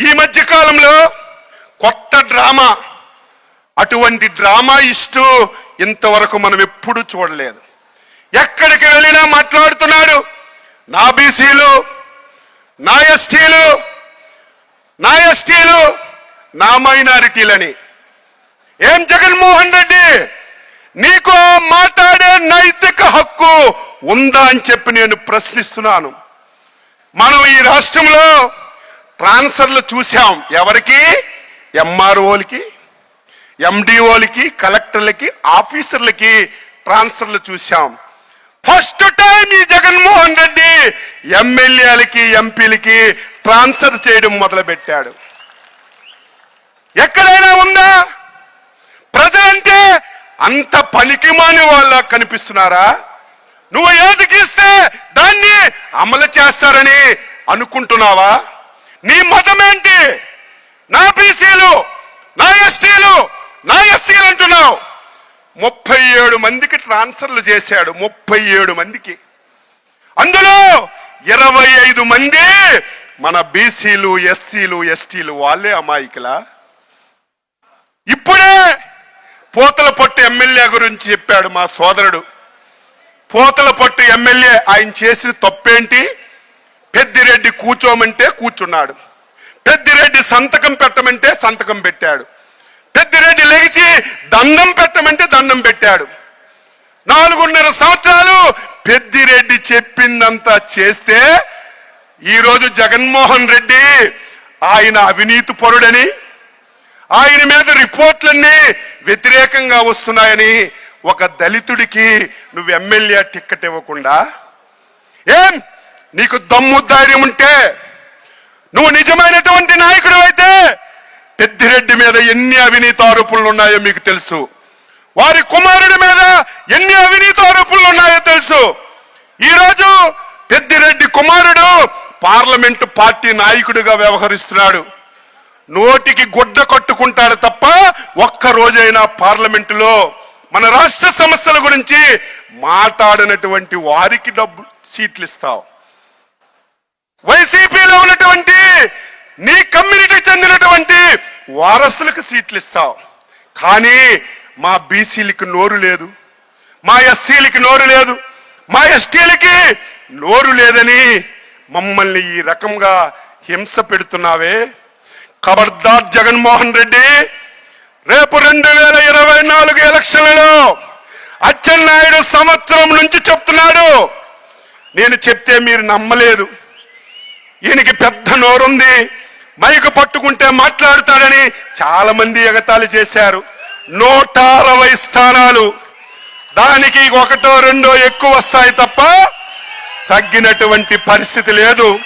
ఈ మధ్య కాలంలో కొత్త డ్రామా అటువంటి డ్రామా ఇస్తూ ఇంతవరకు మనం ఎప్పుడు చూడలేదు. ఎక్కడికి వెళ్ళినా మాట్లాడుతున్నాడు. నా బీసీలు నా ఎస్టీలు నా ఎస్టీలు నా మైనారిటీలని. ఏం జగన్మోహన్ రెడ్డి? నీకు మాట్లాడే నైతిక హక్కు ఉందా అని చెప్పి నేను ప్రశ్నిస్తున్నాను. మనం ఈ రాష్ట్రంలో ట్రాన్స్ఫర్లు చూసాం ఎవరికి? ఎంఆర్ఓలకి ఎండిఓలకి కలెక్టర్లకి ఆఫీసర్లకి ట్రాన్స్ఫర్లు చూసాం ఫస్ట్ టైం ఈ జగన్మోహన్ రెడ్డి ఎమ్మెల్యేలకి ఎంపీలకి ట్రాన్స్ఫర్ చేయడం మొదలుపెట్టాడు. ఎక్కడైనా ఉందా? ప్రజలంటే అంత పనికిమాని వాళ్ళ కనిపిస్తున్నారా? నువ్వు ఏది గీస్తే దాన్ని అమలు చేస్తారని అనుకుంటున్నావా? నీ మతం ఏంటి నా బీసీలు నా ఎస్టీలు నా ఎస్సీలు అంటున్నావు. ముప్పై ఏడు మందికి ట్రాన్స్ఫర్లు చేశాడు ముప్పై ఏడు మందికి. అందులో ఇరవై ఐదు మంది మన బీసీలు ఎస్సీలు ఎస్టీలు వాళ్ళే అమాయకులా? ఇప్పుడే పోతల పట్టు ఎమ్మెల్యే గురించి చెప్పాడు మా సోదరుడు. పోతల పట్టు ఎమ్మెల్యే ఆయన చేసిన తప్పేంటి? పెద్దిరెడ్డి కూర్చోమంటే కూర్చున్నాడు. పెద్దిరెడ్డి సంతకం పెట్టమంటే సంతకం పెట్టాడు. పెద్దిరెడ్డి లెగిసి దండం పెట్టమంటే దండం పెట్టాడు. నాలుగున్నర సంవత్సరాలు పెద్దిరెడ్డి చెప్పిందంతా చేస్తే ఈరోజు జగన్మోహన్ రెడ్డి ఆయన అవినీతి పరుడని ఆయన మీద రిపోర్ట్లన్నీ వ్యతిరేకంగా వస్తున్నాయని ఒక దళితుడికి నువ్వు ఎమ్మెల్యే టిక్కెట్ ఇవ్వకుండా ఏం నీకు దమ్ము ధైర్యం ఉంటే నువ్వు నిజమైనటువంటి నాయకుడు అయితే పెద్దిరెడ్డి మీద ఎన్ని అవినీతి ఆరోపణలు ఉన్నాయో మీకు తెలుసు. వారి కుమారుడి మీద ఎన్ని అవినీతి ఆరోపణలు ఉన్నాయో తెలుసు. ఈరోజు పెద్దిరెడ్డి కుమారుడు పార్లమెంటు పార్టీ నాయకుడిగా వ్యవహరిస్తున్నాడు. నోటికి గుడ్డ కట్టుకుంటాడు తప్ప ఒక్క రోజైనా పార్లమెంటులో మన రాష్ట్ర సమస్యల గురించి మాట్లాడినటువంటి వారికి డబ్బు సీట్లు ఇస్తావు. వైసీపీలో ఉన్నటువంటి నీ కమ్యూనిటీకి చెందినటువంటి వారసులకు సీట్లు ఇస్తావు కానీ మా బీసీలకి నోరు లేదు మా ఎస్సీలకి నోరు లేదు మా ఎస్టీలకి నోరు లేదని మమ్మల్ని ఈ రకంగా హింస పెడుతున్నావే. ఖబర్దార్ జగన్మోహన్ రెడ్డి రేపు రెండు వేల ఇరవై నాలుగు ఎలక్షన్లలో అచ్చెన్నాయుడు సంవత్సరం నుంచి చెప్తున్నాడు. నేను చెప్తే మీరు నమ్మలేదు. ఈయనకి పెద్ద నోరుంది. మైకు పట్టుకుంటే మాట్లాడుతాడని చాలా మంది ఎగతాళి చేశారు. నూట అరవై స్థానాలు. దానికి ఒకటో రెండో ఎక్కువ వస్తాయి తప్ప తగ్గినటువంటి పరిస్థితి లేదు.